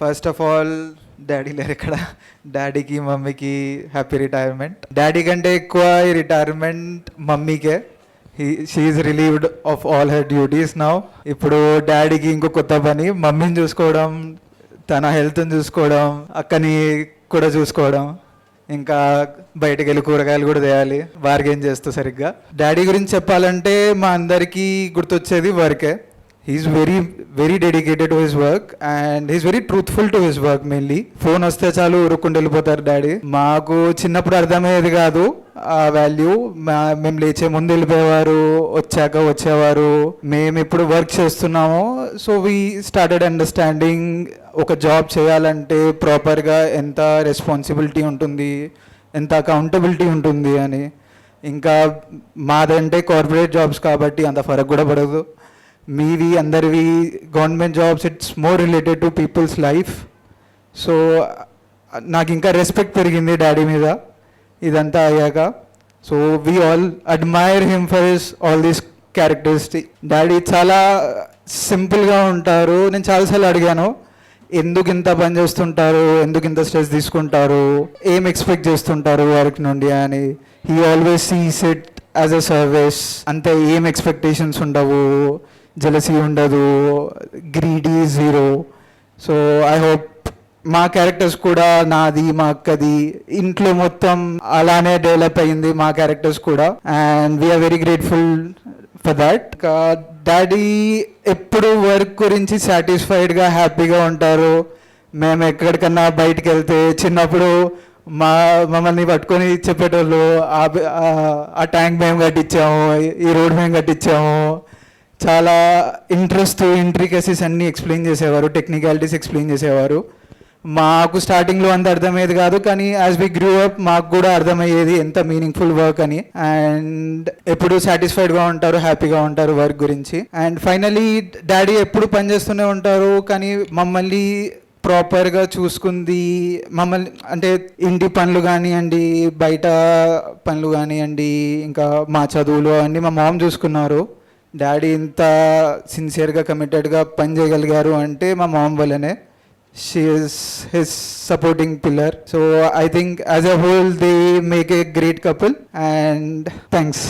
First of all daddy లేరు ఇక్కడ. డాడీకి మమ్మీకి హ్యాపీ రిటైర్మెంట్ డాడీ కంటే ఎక్కువ ఈ retirement మమ్మీకే. She relieved of all her duties now ఇప్పుడు డాడీకి ఇంకో కొత్త పని మమ్మీని చూసుకోవడం తన హెల్త్ని చూసుకోవడం అక్కని కూడా చూసుకోవడం. ఇంకా బయటకు వెళ్ళి కూరగాయలు కూడా తేయాలి. బార్గెన్ చేస్తూ సరిగ్గా? డాడీ గురించి చెప్పాలంటే మా అందరికీ గుర్తొచ్చేది వర్కే he's very very dedicated to his work and he's very truthful to his work mainly phone వస్తే చాలు ఉరుక్కుంటూ వెళ్ళిపోతారు డాడీ. మాకు చిన్నప్పుడు అర్థమయ్యేది కాదు ఆ వాల్యూ మేము లేచే ముందు వెళ్ళిపోయేవారు వచ్చాక వచ్చేవారు. మేము ఇప్పుడు వర్క్ చేస్తున్నాము. సో వీ స్టార్టెడ్ అండర్స్టాండింగ్ ఒక జాబ్ చేయాలంటే ప్రాపర్గా ఎంత రెస్పాన్సిబిలిటీ ఉంటుంది ఎంత అకౌంటబిలిటీ ఉంటుంది అని. ఇంకా మాదంటే కార్పొరేట్ జాబ్స్ కాబట్టి అంత ఫరక్ కూడా పడదు. మీవి అందరివి government jobs it's more related to people's life so నాకు ఇంకా రెస్పెక్ట్ పెరిగింది డాడీ మీద. ఇదంతా అయ్యాక. So we all admire him for his all these characteristic daddy చాలా సింపుల్గా ఉంటారు. నేను చాలాసార్లు అడిగాను ఎందుకు ఇంత పని చేస్తుంటారు? ఎందుకు ఇంత స్ట్రెస్ తీసుకుంటారు? ఏం ఎక్స్పెక్ట్ చేస్తుంటారు వర్క్ నుండి? అని. He always sees it as a service అంతే ఏం ఎక్స్పెక్టేషన్స్ ఉండవు. జెలసీ ఉండదు greedy zero so I hope మా క్యారెక్టర్స్ కూడా నాది మా అక్కది ఇంట్లో మొత్తం అలానే డెవలప్ అయింది మా క్యారెక్టర్స్ కూడా. And we're very grateful for that daddy ఎప్పుడు వర్క్ గురించి సాటిస్ఫైడ్గా హ్యాపీగా ఉంటారు. మేము ఎక్కడికన్నా బయటికి వెళ్తే చిన్నప్పుడు మా మమ్మల్ని పట్టుకొని చెప్పేటోళ్ళు ఆ- ఆ ట్యాంక్ మేము కట్టించాము ఈ రోడ్ మేము కట్టించాము. చాలా ఇంట్రెస్ట్ ఇంట్రికసీస్ అన్నీ ఎక్స్ప్లెయిన్ చేసేవారు టెక్నికాలిటీస్ ఎక్స్ప్లెయిన్ చేసేవారు. మాకు స్టార్టింగ్లో అంత అర్థమయ్యేది కాదు కానీ యాజ్ వి గ్రూ అప్ మాకు కూడా అర్థమయ్యేది ఎంత మీనింగ్ఫుల్ వర్క్ అని. అండ్ ఎప్పుడు సాటిస్ఫైడ్గా ఉంటారు హ్యాపీగా ఉంటారు వర్క్ గురించి. అండ్ ఫైనలీ డాడీ ఎప్పుడు పనిచేస్తూనే ఉంటారు కానీ మమ్మల్ని ప్రాపర్గా చూసుకుంది మమ్మల్ని అంటే ఇంటి పనులు కానివ్వండి బయట పనులు కానివ్వండి ఇంకా మా చదువులు అన్నీ మా మామ్ చూసుకున్నారు. డాడీ ఇంత సిన్సియర్గా కమిటెడ్గా పని చేయగలిగారు అంటే మా మామ్ వల్లనే. She is his supporting pillar so I think as a whole they make a great couple and thanks